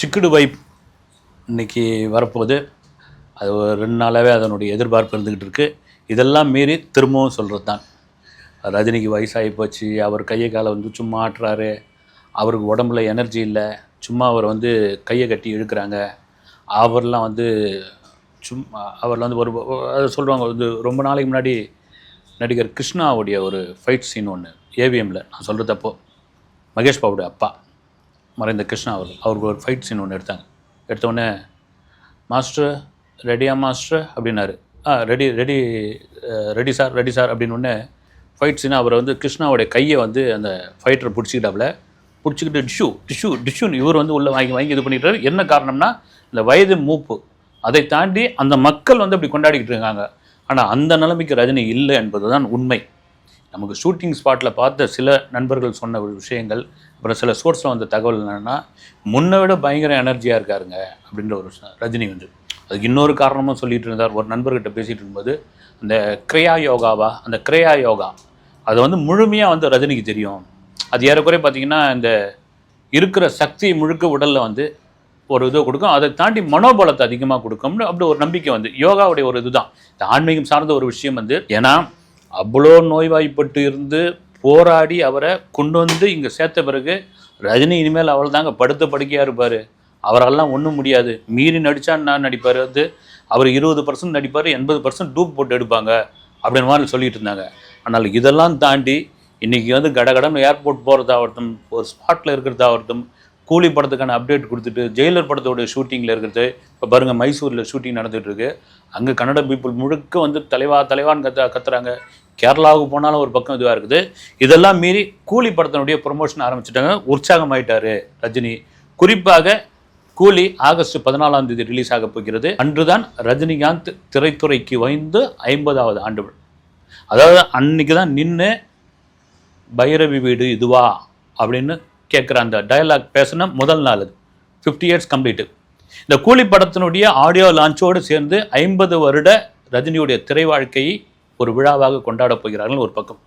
சிக்குடு vibe இன்றைக்கி வரப்போகுது. அது ஒரு ரெண்டு நாளாகவே அதனுடைய எதிர்பார்ப்பு இருந்துக்கிட்டு இருக்குது இதெல்லாம் மீறி திரும்பவும் சொல்கிறது தான் ரஜினிக்கு வயசாகி போச்சு. அவர் கையை காலை வந்து சும்மா ஆட்டுறாரு. அவருக்கு உடம்புல எனர்ஜி இல்லை. சும்மா அவர் வந்து கையை கட்டி இழுக்கிறாங்க. அவர்லாம் வந்து சும்மா அவர்லாம் வந்து ஒரு அதை சொல்கிறாங்க வந்து ரொம்ப நாளைக்கு முன்னாடி நடிகர் கிருஷ்ணாவுடைய ஒரு ஃபைட் சீன் ஒன்று ஏவிஎம்மில் நான் சொல்கிறது அப்போ. மகேஷ் பாபுடைய அப்பா. மறைந்த கிருஷ்ணா அவர்கள். அவருக்கு ஒரு ஃபைட் சீன் ஒன்று எடுத்தாங்க. எடுத்தோடனே மாஸ்டர் ரெடியா மாஸ்டர் அப்படின்னாரு. ஆ ready ready ready sir ready sir அப்படின்னு ஒன்று ஃபைட் சீனை அவர் வந்து கிருஷ்ணாவுடைய கையை வந்து அந்த ஃபைட்டரை பிடிச்சிக்கிட்டாப்புல பிடிச்சிக்கிட்டு டிஷ்யூ டிஷ்யூ டிஷ்யூன்னு இவர் வந்து உள்ளே வாங்கி வாங்கி இது பண்ணிட்டாரு. என்ன காரணம்னா இந்த வயது மூப்பு. அதை தாண்டி அந்த மக்கள் வந்து அப்படி கொண்டாடிக்கிட்டு இருக்காங்க. ஆனால் அந்த நிலைமைக்கு ரஜினி இல்லை என்பது தான் உண்மை. நமக்கு ஷூட்டிங் ஸ்பாட்டில் பார்த்த சில நண்பர்கள் சொன்ன ஒரு விஷயங்கள் அப்புறம் சில சோர்ஸில் வந்த தகவல் என்னென்னா முன்னை விட பயங்கர எனர்ஜியாக இருக்காருங்க அப்படின்ற ஒரு ரஜினி வந்து. அதுக்கு இன்னொரு காரணமும் சொல்லிட்டு இருந்தார். ஒரு நண்பர்கிட்ட பேசிகிட்டு இருக்கும்போது அந்த கிரையா யோகாவா? அந்த கிரையா யோகா. அது வந்து முழுமையாக வந்து ரஜினிக்கு தெரியும். அது ஏறக்குறைய பார்த்தீங்கன்னா இந்த இருக்கிற சக்தி முழுக்க உடலில் வந்து ஒரு இதை கொடுக்கும். அதை தாண்டி மனோபலத்தை அதிகமாக கொடுக்கும்னு அப்படி ஒரு நம்பிக்கை வந்து யோகாவுடைய ஒரு இதுதான். இந்த ஆன்மீகம் சார்ந்த ஒரு விஷயம் வந்து ஏன்னா அவ்வளோ நோய்வாய்ப்பட்டு இருந்து போராடி அவரை கொண்டு வந்து இங்கே சேர்த்த பிறகு ரஜினி இனிமேல் அவள் தாங்க படுத்த படுக்கையாக இருப்பார். அவரெல்லாம் ஒன்றும் முடியாது. மீறி நடித்தா நான் நடிப்பார். வந்து அவர் இருபது பர்சன்ட் நடிப்பார் எண்பது பர்சன்ட் டூப் போட்டு எடுப்பாங்க அப்படின்ற மாதிரி சொல்லிட்டு இருந்தாங்க. ஆனால் இதெல்லாம் தாண்டி இன்றைக்கி வந்து கடகடன் ஏர்போர்ட் போகிறதாகட்டும் ஒரு ஸ்பாட்டில் இருக்கிறதாகட்டும் கூலி படத்துக்கான அப்டேட் கொடுத்துட்டு ஜெயிலர் படத்தோட ஷூட்டிங்கில் இருக்கிறது இப்போ பாருங்கள் மைசூரில் ஷூட்டிங் நடந்துட்டு அங்கே கன்னட பீப்புள் முழுக்க வந்து தலைவா தலைவான்னு கத்த கத்துறாங்க. கேரளாவுக்கு போனாலும் ஒரு பக்கம் இதுவாக இருக்குது. இதெல்லாம் மீறி கூலி படத்தினுடைய ப்ரொமோஷன் ஆரம்பிச்சிட்டாங்க. உற்சாகமாயிட்டாரு ரஜினி. குறிப்பாக கூலி ஆகஸ்ட் பதினாலாம் தேதி ரிலீஸ் ஆக போகிறது. அன்றுதான் ரஜினிகாந்த் திரைத்துறைக்கு வந்து ஐம்பதாவது ஆண்டு அதாவது அன்னைக்கு தான் நின்று பைரவி வீடு இதுவா அப்படின்னு கேட்குற அந்த டயலாக் பேசின முதல் நாள் அது. ஃபிஃப்டி இயர்ஸ் கம்ப்ளீட்டு இந்த கூலி படத்தினுடைய ஆடியோ லான்ச்சோடு சேர்ந்து ஐம்பது வருட ரஜினியுடைய திரை வாழ்க்கையை ஒரு விழாவாக கொண்டாடப் போகிறார்கள் ஒரு பக்கம்.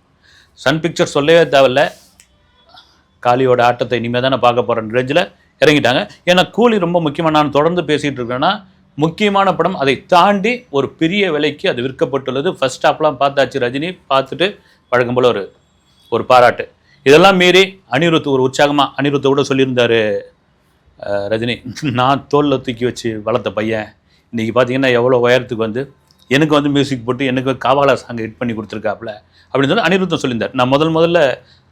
சன் பிக்சர் சொல்லவே தேவையில்ல. காளியோட ஆட்டத்தை இனிமேல் தானே பார்க்க போகிறேன் ரேஞ்சில் இறங்கிட்டாங்க. ஏன்னா கூலி ரொம்ப முக்கியமாக நான் தொடர்ந்து பேசிகிட்டு இருக்கேன்னா முக்கியமான படம் அதை தாண்டி ஒரு பெரிய விலைக்கு அது விற்கப்பட்டுள்ளது. ஃபர்ஸ்ட் ஹாப்லாம் பார்த்தாச்சு ரஜினி. பார்த்துட்டு வழக்கம் போல் ஒரு ஒரு பாராட்டு. இதெல்லாம் மீறி அனிருத் ஒரு உற்சாகமாக அனிருத்தை கூட சொல்லியிருந்தாரு ரஜினி. நான் தோலில் தூக்கி வச்சு வளர்த்த பையன். இன்றைக்கி பார்த்தீங்கன்னா எவ்வளோ உயரத்துக்கு வந்து எனக்கு வந்து மியூசிக் போட்டு எனக்கு காவாலா சாங் ஹிட் பண்ணி கொடுத்துருக்காப்புல அப்படின்னு சொல்லி அனிருத்தம் சொல்லியிருந்தார். நான் முதல் முதல்ல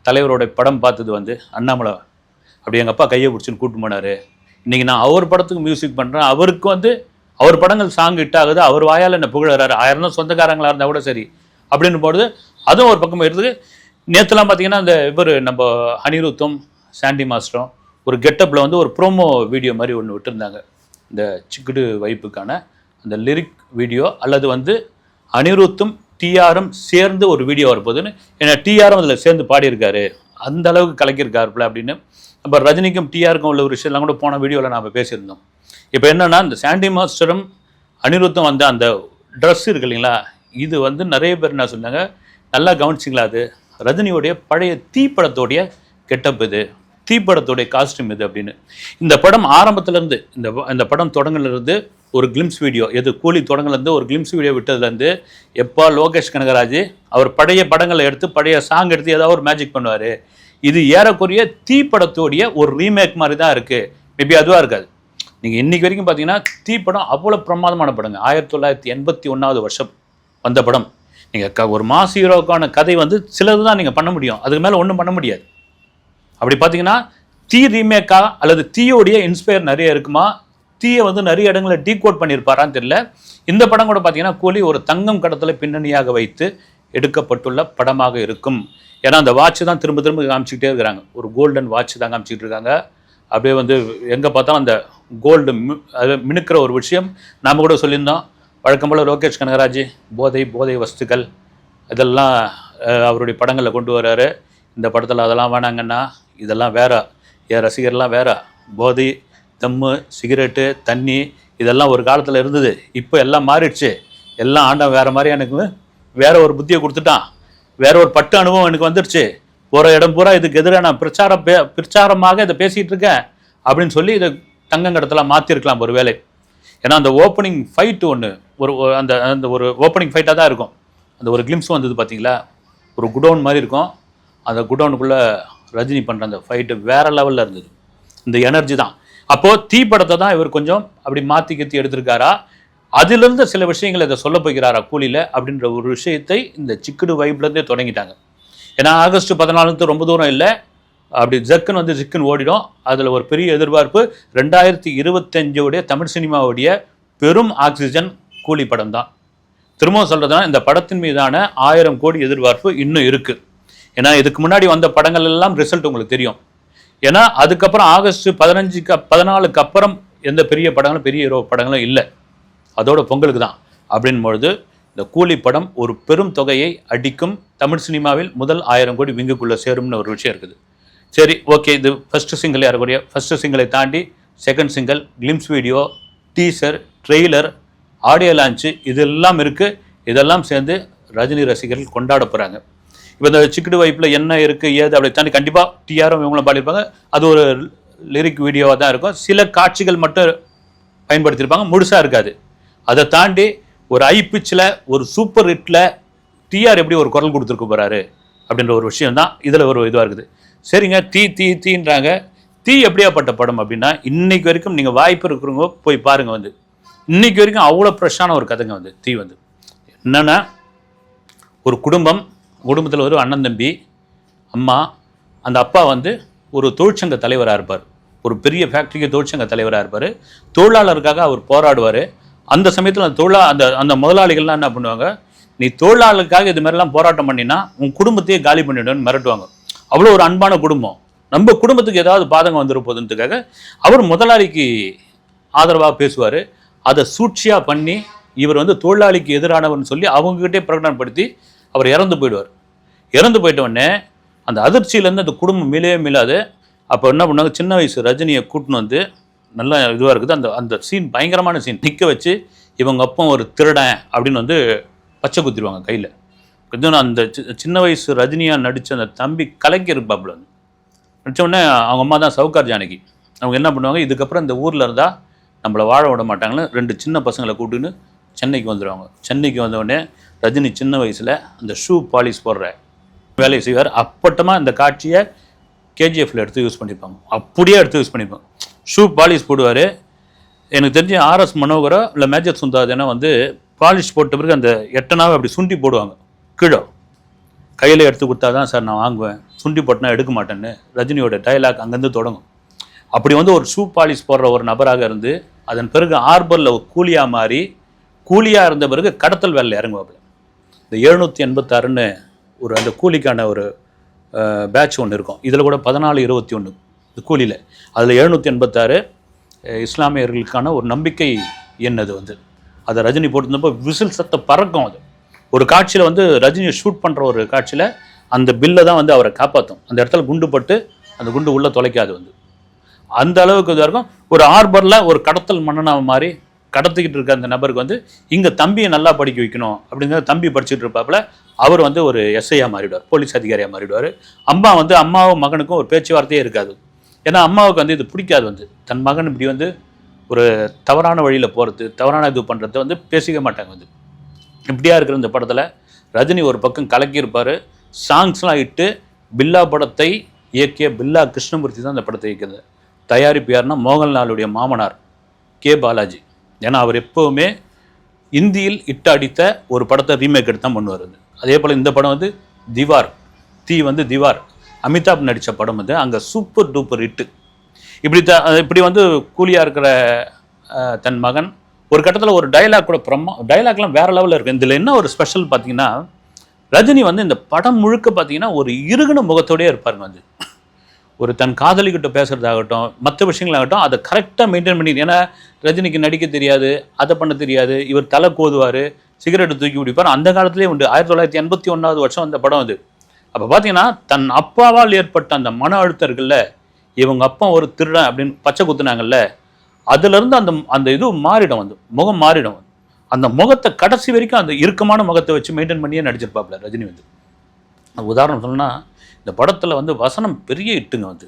தலைவரோட படம் பார்த்தது வந்து அண்ணாமலை. அப்படி எங்கள் அப்பா கையை பிடிச்சின்னு கூட்டு போனார். இன்றைக்கி நான் அவர் படத்துக்கு மியூசிக் பண்ணுறேன் அவருக்கு வந்து அவர் படங்கள் சாங் ஹிட் ஆகுது. அவர் வாயால் என்ன புகழறாரு? ஆயிரம் தான் சொந்தக்காரங்களாக இருந்தால் கூட சரி. அப்படின்னு போடுது அதுவும் ஒரு பக்கம் போயிடுது. நேற்றுலாம் பார்த்தீங்கன்னா இந்த இவர் நம்ம அனிருத்தும் சாண்டி மாஸ்டரும் ஒரு கெட்டப்பில் வந்து ஒரு ப்ரோமோ வீடியோ மாதிரி ஒன்று விட்டுருந்தாங்க. இந்த சிக்குடு வைப்புக்கான அந்த லிரிக் வீடியோ அல்லது வந்து அனிருத்தும் டிஆரும் சேர்ந்து ஒரு வீடியோ வரப்போகுதுன்னு ஏன்னா டிஆரும் அதில் சேர்ந்து பாடியிருக்காரு. அந்த அளவுக்கு கலக்கியிருக்காருப்ல அப்படின்னு. நம்ம ரஜினிக்கும் டிஆருக்கும் உள்ள ஒரு விஷயம்லாம் கூட போன வீடியோவில் நாம் பேசியிருந்தோம். இப்போ என்னன்னா இந்த சாண்டி மாஸ்டரும் அனிருத்தும் வந்த அந்த ட்ரெஸ் இருக்கு இல்லைங்களா இது வந்து நிறைய பேர் என்ன சொன்னாங்க நல்லா கவனிச்சிங்களா அது? ரஜினியோடைய பழைய தீப்படத்தோடைய கெட்டப் இது தீப்படத்தோடைய காஸ்டியூம் இது அப்படின்னு. இந்த படம் ஆரம்பத்துலேருந்து இந்த இந்த படம் தொடங்கலேருந்து ஒரு கிளிம்ஸ் வீடியோ எது கூலி தொடங்கலருந்து ஒரு கிளிம்ஸ் வீடியோ விட்டதுலேருந்து எப்போ லோகேஷ் கனகராஜ் அவர் பழைய படங்களை எடுத்து பழைய சாங் எடுத்து ஏதாவது ஒரு மேஜிக் பண்ணுவார். இது ஏறக்குறைய தீப்படத்தோடைய ஒரு ரீமேக் மாதிரி தான் இருக்குது மேபி அதுவாக இருக்காது. நீங்கள் இன்னைக்கு வரைக்கும் பார்த்தீங்கன்னா தீப்படம் அவ்வளோ பிரமாதமான படங்க. ஆயிரத்தி தொள்ளாயிரத்தி எண்பத்தி ஒன்றாவது வருஷம் வந்த படம். நீங்கள் க ஒரு மாஸ் ஹீரோக்கான கதை வந்து சிலது தான் நீங்கள் பண்ண முடியும். அதுக்கு மேலே ஒன்றும் பண்ண முடியாது. அப்படி பார்த்தீங்கன்னா தீ ரீமேக்கா அல்லது தீயோடைய இன்ஸ்பயர் நிறைய இருக்குமா? தீயை வந்து நிறைய இடங்களில் டீகோட் பண்ணியிருப்பாரான்னு தெரியல. இந்த படம் கூட பார்த்தீங்கன்னா கூலி ஒரு தங்கம் கடத்தலை பின்னணியாக வைத்து எடுக்கப்பட்டுள்ள படமாக இருக்கும். ஏன்னா அந்த வாட்ச் தான் திரும்ப திரும்ப காமிச்சிக்கிட்டே இருக்கிறாங்க. ஒரு கோல்டன் வாட்ச் தான் காமிச்சிக்கிட்டு இருக்காங்க. அப்படியே வந்து எங்கே பார்த்தாலும் அந்த கோல்டு அது மினுக்கிற ஒரு விஷயம். நாம் கூட சொல்லியிருந்தோம். வழக்கம் போல் லோகேஷ் கனகராஜ் போதை போதை வஸ்துக்கள் இதெல்லாம் அவருடைய படங்களில் கொண்டு வர்றாரு இந்த படத்தில் அதெல்லாம் வேணாங்கன்னா இதெல்லாம் வேற. என் ரசிகர்லாம் வேற. போதை தம்மு சிகரெட்டு தண்ணி இதெல்லாம் ஒரு காலத்தில் இருந்தது. இப்போ எல்லாம் மாறிடுச்சு. எல்லாம் ஆண்டவன் வேறு மாதிரி எனக்கு வேற ஒரு புத்தியை கொடுத்துட்டான். வேற ஒரு பட்டு அனுபவம் எனக்கு வந்துடுச்சு. போகிற இடம் பூரா இதுக்கு எதிராக நான் பிரச்சாரம் பே பிரச்சாரமாக இதை பேசிகிட்டு இருக்கேன் அப்படின்னு சொல்லி இதை தங்கம் மாற்றிருக்கலாம் ஒரு வேலை ஏன்னா அந்த ஓப்பனிங் ஃபைட் ஒன்று ஒரு ஒரு அந்த அந்த ஒரு ஓப்பனிங் ஃபைட்டாக தான் இருக்கும். அந்த ஒரு கிளிம்ஸ் வந்தது பார்த்தீங்களா ஒரு குடோன் மாதிரி இருக்கும். அந்த குடோனுக்குள்ளே ரஜினி பண்ணுற அந்த ஃபைட்டு வேறு லெவலில் இருந்தது. இந்த எனர்ஜி தான். அப்போது தீ படத்தை தான் இவர் கொஞ்சம் அப்படி மாத்தி கத்தி எடுத்திருக்காரா? அதிலிருந்து சில விஷயங்களை இதை சொல்ல போகிறாரா கூலியில் அப்படின்ற ஒரு விஷயத்தை இந்த சிக்குடு வைப்லேருந்தே தொடங்கிட்டாங்க. ஏன்னா ஆகஸ்ட் பதினாலுக்கு ரொம்ப தூரம் இல்லை. அப்படி ஜக்குன்னு வந்து ஜிக்குன்னு ஓடிடும். அதில் ஒரு பெரிய எதிர்பார்ப்பு. ரெண்டாயிரத்தி இருபத்தஞ்சோடைய தமிழ் சினிமாவுடைய பெரும் ஆக்சிஜன் கூலி படம் தான். திரும்பவும் சொல்கிறதுனா இந்த படத்தின் மீதான ஆயிரம் கோடி எதிர்பார்ப்பு இன்னும் இருக்குது ஏன்னா இதுக்கு முன்னாடி வந்த படங்கள் எல்லாம் ரிசல்ட் உங்களுக்கு தெரியும். ஏன்னா அதுக்கப்புறம் ஆகஸ்ட் பதினஞ்சுக்கு பதினாலுக்கு அப்புறம் எந்த பெரிய படங்களும் பெரிய ஹீரோ படங்களும் இல்லை. அதோட பொங்கலுக்கு தான். அப்படின் பொழுது இந்த கூலி படம் ஒரு பெரும் தொகையை அடிக்கும் தமிழ் சினிமாவில் முதல் ஆயிரம் கோடி விங்குக்குள்ளே சேரும்னு ஒரு விஷயம் இருக்குது. சரி ஓகே இது ஃபஸ்ட்டு சிங்கிள் யாருக்கூடிய ஃபஸ்ட்டு சிங்கிளை தாண்டி second single glimpse video teaser trailer audio launch இதெல்லாம் இருக்குது இதெல்லாம் சேர்ந்து ரஜினி ரசிகர்கள் கொண்டாட போகிறாங்க இப்போ இந்த சிக்கிடு வைப்பில் என்ன இருக்குது ஏது அப்படி தாண்டி கண்டிப்பாக டிஆரும் இவங்களும் பாடியிருப்பாங்க. அது ஒரு லிரிக் வீடியோவாக தான் இருக்கும். சில காட்சிகள் மட்டும் பயன்படுத்தியிருப்பாங்க. முழுசாக இருக்காது. அதை தாண்டி ஒரு ஐ பிச்சில் ஒரு சூப்பர் ஹிட்டில் டிஆர் எப்படி ஒரு குரல் கொடுத்துருக்க போகிறாரு அப்படின்ற ஒரு விஷயம் தான் இதில் ஒரு இதுவாக இருக்குது. சரிங்க தீ தீ தீன்றாங்க தீ எப்படியாப்பட்ட படம் அப்படின்னா இன்னைக்கு வரைக்கும் நீங்கள் வாய்ப்பு இருக்கிறவங்க போய் பாருங்கள் வந்து. இன்னைக்கு வரைக்கும் அவ்வளோ ஃப்ரெஷ்ஷான ஒரு கதைங்க வந்து தீ வந்து. என்னென்னா ஒரு குடும்பம் குடும்பத்தில் ஒரு அண்ணன் தம்பி அம்மா அந்த அப்பா வந்து ஒரு தொழிற்சங்க தலைவராக இருப்பார். ஒரு பெரிய ஃபேக்ட்ரிக்கு தொழிற்சங்க தலைவராக இருப்பார். தொழிலாளருக்காக அவர் போராடுவார். அந்த சமயத்தில் அந்த தொழிலா அந்த அந்த முதலாளிகள்லாம் என்ன பண்ணுவாங்க நீ தொழிலாளருக்காக இது மாதிரிலாம் போராட்டம் பண்ணினா உன் குடும்பத்தையே காலி பண்ணிவிடுன்னு மிரட்டுவாங்க. அவ்வளோ ஒரு அன்பான குடும்பம். நம்ம குடும்பத்துக்கு ஏதாவது பாதகம் வந்துருப்போதுன்றதுக்காக அவர் முதலாளிக்கு ஆதரவாக பேசுவார். அதை சூழ்ச்சியாக பண்ணி இவர் வந்து தொழிலாளிக்கு எதிரானவர்னு சொல்லி அவங்ககிட்டே பிரகடனப்படுத்தி அவர் இறந்து போயிடுவார். இறந்து போயிட்ட உடனே அந்த அதிர்ச்சியிலேருந்து அந்த குடும்பம் மீளவே மீளாது. அப்போ என்ன பண்ணாங்க? சின்ன வயசு ரஜினியை கூட்டின்னு வந்து நல்லா இதுவாக இருக்குது. அந்த அந்த சீன் பயங்கரமான சீன் நிற்க வச்சு இவங்க அப்பா ஒரு திருடன் அப்படின்னு வந்து பச்சை குத்திடுவாங்க கையில். கொஞ்சம் அந்த சி- சின்ன வயசு ரஜினியாக நடித்த அந்த தம்பி கலக்கி இருப்பாப்புல வந்து. நடிச்ச உடனே அவங்க அம்மா தான் சவுகார் ஜானகி. அவங்க என்ன பண்ணுவாங்க? இதுக்கப்புறம் இந்த ஊரில் இருந்தால் நம்மளை வாழ விட மாட்டாங்கன்னு ரெண்டு சின்ன பசங்களை கூட்டுன்னு சென்னைக்கு வந்துடுவாங்க சென்னைக்கு வந்த ரஜினி சின்ன வயசில் அந்த ஷூ பாலிஷ் போடுற வேலையை செய்வார். அப்பட்டமாக இந்த காட்சியை கேஜிஎஃப்ல எடுத்து யூஸ் பண்ணியிருப்பாங்க அப்படியே எடுத்து யூஸ் பண்ணியிருப்பாங்க ஷூ பாலிஷ் போடுவார். எனக்கு தெரிஞ்ச ஆர்எஸ் மனோகரோ இல்லை மேஜர் சுந்தாதேனா வந்து பாலிஷ் போட்ட பிறகு அந்த எட்டனாவை அப்படி சுண்டி போடுவாங்க. கீழே. கையில் எடுத்து கொடுத்தா தான் சார் நான் வாங்குவேன். சுண்டி போட்டுனா எடுக்க மாட்டேன்னு ரஜினியோட டைலாக் அங்கேருந்து தொடங்கும். அப்படி வந்து ஒரு ஷூ பாலிஷ் போடுற ஒரு நபராக இருந்து அதன் பிறகு ஆர்பரில் கூலியாக மாறி கூலியாக இருந்த பிறகு கடத்தல் வேலையில் இறங்குவாப்பில். இந்த எழுநூற்றி எண்பத்தாறுன்னு ஒரு அந்த கூலிக்கான ஒரு பேட்ச் ஒன்று இருக்கும். இதில் கூட பதினாலு இருபத்தி ஒன்று இந்த கூலியில். அதில் எழுநூற்றி எண்பத்தாறு இஸ்லாமியர்களுக்கான ஒரு நம்பிக்கை எண் அது வந்து? அதை ரஜினி போட்டிருந்தப்போ விசில் சத்த பறக்கும் அது. ஒரு காட்சியில் வந்து ரஜினியை ஷூட் பண்ணுற ஒரு காட்சியில் அந்த பில்லை தான் வந்து அவரை காப்பாற்றும் அந்த இடத்துல குண்டு பட்டு அந்த குண்டு உள்ளே தொலைக்காது வந்து. அந்த அளவுக்கு இதாக இருக்கும். ஒரு ஆர்பரில் ஒரு கடத்தல் மன்னனாக மாதிரி கடத்திக்கிட்டு இருக்க அந்த நபருக்கு வந்து இங்கே தம்பியை நல்லா படிக்க வைக்கணும் அப்படிங்கிற தம்பி படிச்சுட்டு இருப்பாப்புல அவர் வந்து ஒரு எஸ்ஐயாக மாறிடுவார் போலீஸ் அதிகாரியாக மாறிடுவார். அம்மா வந்து அம்மாவும் மகனுக்கும் ஒரு பேச்சுவார்த்தையே இருக்காது. ஏன்னா அம்மாவுக்கு வந்து இது பிடிக்காது வந்து. தன் மகன் இப்படி வந்து ஒரு தவறான வழியில் போகிறது தவறான இது பண்ணுறத வந்து பேசிக்க மாட்டாங்க வந்து. இப்படியா இருக்கிற இந்த படத்தில் ரஜினி ஒரு பக்கம் கலக்கியிருப்பார் சாங்ஸ்லாம் இட்டு பில்லா படத்தை இயக்கிய பில்லா கிருஷ்ணமூர்த்தி தான் அந்த படத்தை இயக்கிறது தயாரிப்பு யாருன்னா மோகன்லாலுடைய மாமனார் கே. பாலாஜி. ஏன்னா அவர் எப்போவுமே இந்தியில் இட்டு அடித்த ஒரு படத்தை ரீமேக் எடுத்து தான் பண்ணுவார் அது. அதே போல் இந்த படம் வந்து திவார் தீ வந்து திவார் அமிதாப் நடித்த படம் வந்து அங்கே சூப்பர் டூப்பர் ஹிட்டு இப்படி த இப்படி வந்து கூலியாக இருக்கிற தன் மகன் ஒரு கட்டத்தில் ஒரு டயலாக் கூட பிரம்மா டயலாக்லாம் வேற லெவலில் இருக்குது இதில் என்ன ஒரு ஸ்பெஷல் பார்த்தீங்கன்னா ரஜினி வந்து இந்த படம் முழுக்க பார்த்தீங்கன்னா ஒரு இருகுன முகத்தோடயே இருப்பாருங்க வந்து ஒரு தன் காதலிக்கிட்ட பேசுறதாகட்டும் மற்ற விஷயங்களாகட்டும் அதை கரெக்டாக மெயின்டைன் பண்ணி ஏன்னா ரஜினிக்கு நடிக்க தெரியாது அதை பண்ண தெரியாது இவர் தலை கோதுவார் சிகரெட்டு தூக்கி பிடிப்பார் அந்த காலத்திலே உண்டு. ஆயிரத்தி தொள்ளாயிரத்தி எண்பத்தி ஒன்றாவது வருஷம் அந்த படம் அது. அப்போ பார்த்தீங்கன்னா தன் அப்பாவால் ஏற்பட்ட அந்த மன அழுத்தம் இருக்குல்ல இவங்க அப்பா ஒரு திருடன் அப்படின்னு பச்சை குத்துனாங்கல்ல அதுலேருந்து அந்த அந்த இது மாறிடும் வந்து முகம் மாறிடும் வந்து. அந்த முகத்தை கடைசி வரைக்கும் அந்த இறுக்கமான முகத்தை வச்சு மெயின்டைன் பண்ணியே நடிச்சிருப்பாப்புல ரஜினி வந்து. உதாரணம் சொன்னால் இந்த படத்தில் வந்து வசனம் பெரிய இட்டுங்க வந்து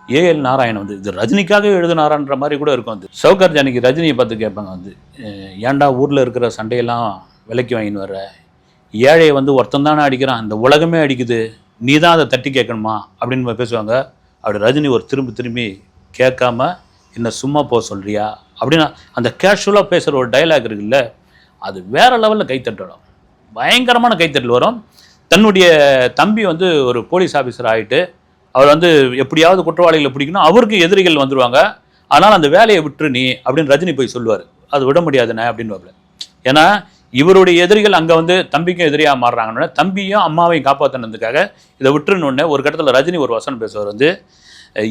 ஏஎல் நாராயணன் வந்து இது ரஜினிக்காக எழுதினாரான்ற மாதிரி கூட இருக்கும் வந்து சவுகர் ஜானிக்கு ரஜினியை பார்த்து கேட்பாங்க வந்து ஏன்டா ஊரில் இருக்கிற சண்டையெல்லாம் விலைக்கு வாங்கின்னு வர்ற? ஏழையை வந்து ஒருத்தன் தானே அடிக்கிறான் இந்த உலகமே அடிக்குது நீ தான் அதை தட்டி கேட்கணுமா? அப்படின்னு பேசுவாங்க. அப்படி ரஜினி ஒரு திரும்பி திரும்பி கேட்காம என்ன சும்மா போக சொல்கிறியா அப்படின்னா அந்த கேஷுவலாக பேசுகிற ஒரு டயலாக் இருக்குல்ல அது வேற லெவலில் கைத்தட்டணும் பயங்கரமான கைத்தட்டல் வரும். தன்னுடைய தம்பி வந்து ஒரு போலீஸ் ஆஃபீஸர் ஆகிட்டு அவர் வந்து எப்படியாவது குற்றவாளிகளை பிடிக்கணும் அவருக்கு எதிரிகள் வந்துடுவாங்க ஆனால் அந்த வேலையை விட்டுரு நீ அப்படின்னு ரஜினி போய் சொல்லுவார். அது விட முடியாதுண்ணே அப்படின்னு ஏன்னா இவருடைய எதிரிகள் அங்கே வந்து தம்பிக்கும் எதிரியாக மாறுறாங்கன்னா தம்பியும் அம்மாவையும் காப்பாற்றினதுக்காக இதை விட்டுருன்னு ஒரு கட்டத்தில் ரஜினி ஒரு வசனம் பேசுவார் வந்து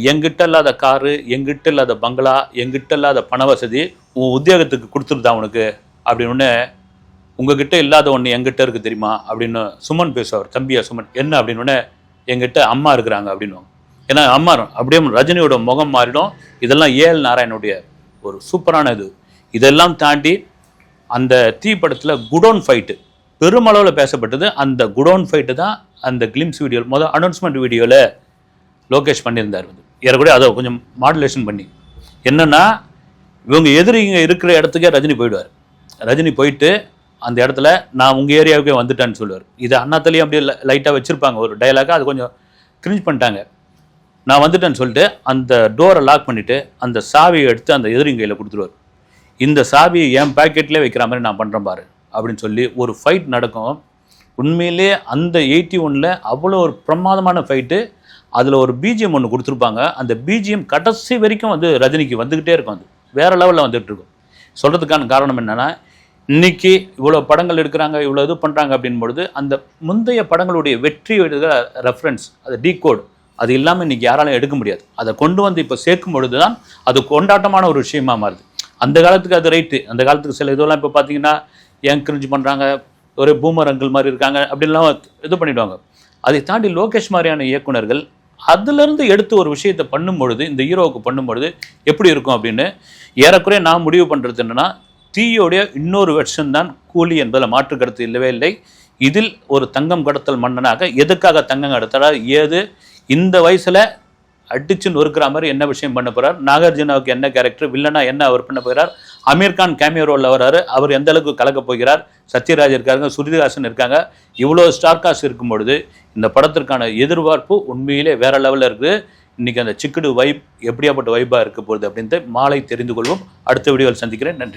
எங்கிட்ட இல்லாத காரு எங்கிட்ட இல்லாத பங்களா எங்கிட்ட இல்லாத பண வசதி உன் உத்தியோகத்துக்கு கொடுத்துருதா உனக்கு அப்படின்னு உங்ககிட்ட இல்லாத ஒன்று எங்கிட்ட இருக்குது தெரியுமா? அப்படின்னு சுமன் பேசுவார். தம்பியா சுமன் என்ன? அப்படின்னு உடனே எங்கிட்ட அம்மா இருக்கிறாங்க அப்படின்னு ஏன்னா அம்மா அப்படியே ரஜினியோட முகம் மாறிடும். இதெல்லாம் ஏஎல் நாராயணுடைய ஒரு சூப்பரான இது. இதெல்லாம் தாண்டி அந்த தீ படத்தில் குடோன் ஃபைட்டு பெருமளவில் பேசப்பட்டது. அந்த குடோன் ஃபைட்டு தான் அந்த கிளிம்ஸ் வீடியோ முதல் அனௌன்ஸ்மெண்ட் வீடியோவில் லோகேஷ் பண்ணியிருந்தார் வந்து. ஏறக்கூட அதை கொஞ்சம் மாடுலேஷன் பண்ணி. என்னென்னா இவங்க எதிரிங்க இருக்கிற இடத்துக்கே ரஜினி போயிடுவார். ரஜினி போயிட்டு அந்த இடத்துல நான் உங்கள் ஏரியாவுக்கே வந்துட்டேன்னு சொல்லுவார். இது அண்ணாத்துலேயும் அப்படியே லைட்டாக வச்சுருப்பாங்க. ஒரு டைலாக அது கொஞ்சம் கிரிஞ்ச் பண்ணிட்டாங்க. நான் வந்துட்டேன்னு சொல்லிட்டு அந்த டோரை லாக் பண்ணிவிட்டு அந்த சாவியை எடுத்து அந்த எதிரிங்க கையில் கொடுத்துருவார். இந்த சாவியை என் பேக்கெட்லேயே வைக்கிற மாதிரி நான் பண்ணுறேன் பாரு அப்படின்னு சொல்லி ஒரு ஃபைட் நடக்கும். உண்மையிலே அந்த எயிட்டி ஒனில் அவ்வளோ ஒரு பிரமாதமான ஃபைட்டு அதில் ஒரு பிஜிஎம் ஒன்று கொடுத்துருப்பாங்க. அந்த பிஜிஎம் கடைசி வரைக்கும் வந்து ரஜினிக்கு வந்துக்கிட்டே இருக்கும் அது. வேறு லெவலில் வந்துகிட்டு இருக்கும். சொல்கிறதுக்கான காரணம் என்னென்னா இன்னைக்கு இவ்வளோ படங்கள் எடுக்கிறாங்க இவ்வளோ இது பண்ணுறாங்க அப்படின்னு பொழுது அந்த முந்தைய படங்களுடைய வெற்றி ரெஃபரன்ஸ் அது டீகோட் அது இல்லாமல் இன்றைக்கி யாராலும் எடுக்க முடியாது. அதை கொண்டு வந்து இப்போ சேர்க்கும் பொழுது தான் அது கொண்டாட்டமான ஒரு விஷயமா மாறுது. அந்த காலத்துக்கு அது ரைட்டு அந்த காலத்துக்கு சில இதெல்லாம் இப்போ பார்த்தீங்கன்னா ஏன் கிரிஞ்சு பண்ணுறாங்க ஒரே பூமரங்கள் மாதிரி இருக்காங்க அப்படின்லாம் இது பண்ணிடுவாங்க. அதை தாண்டி லோகேஷ் மாதிரியான இயக்குனர்கள் அதுலேருந்து எடுத்து ஒரு விஷயத்தை பண்ணும் பொழுது இந்த ஹீரோவுக்கு பண்ணும் பொழுது எப்படி இருக்கும் அப்படின்னு ஏறக்குறைய நான் முடிவு பண்ணுறது என்னன்னா தீயோடைய இன்னொரு வெர்ஷன் தான் கூலி என்பதில் மாற்று கருத்து இல்லவே இல்லை. இதில் ஒரு தங்கம் கடத்தல் மன்னனாக எதுக்காக தங்கம் கடத்தலா ஏது? இந்த வயசில் அடிச்சு நொறுக்கிற மாதிரி என்ன விஷயம் பண்ண போகிறார் நாகார்ஜுனாவுக்கு என்ன கேரக்டர் வில்லனா என்ன அவர் பண்ண போகிறார்? அமீர் கான் கேமியோ ரோலில் வராரு அவர் எந்த அளவுக்கு கலக்க போகிறார்? சத்யராஜ் இருக்காங்க சுருதிஹாசன் இருக்காங்க. இவ்வளோ ஸ்டார் காஸ்ட் இருக்கும் பொழுது இந்த படத்திற்கான எதிர்பார்ப்பு உண்மையிலே வேற லெவலில் இருக்குது. இன்றைக்கி அந்த சிக்குடு வைப் எப்படியாப்பட்ட வைப்பாக இருக்க போகுது அப்படின்ட்டு மாலை தெரிந்து கொள்வோம். அடுத்த வீடியோவில் சந்திக்கிறேன். நன்றி.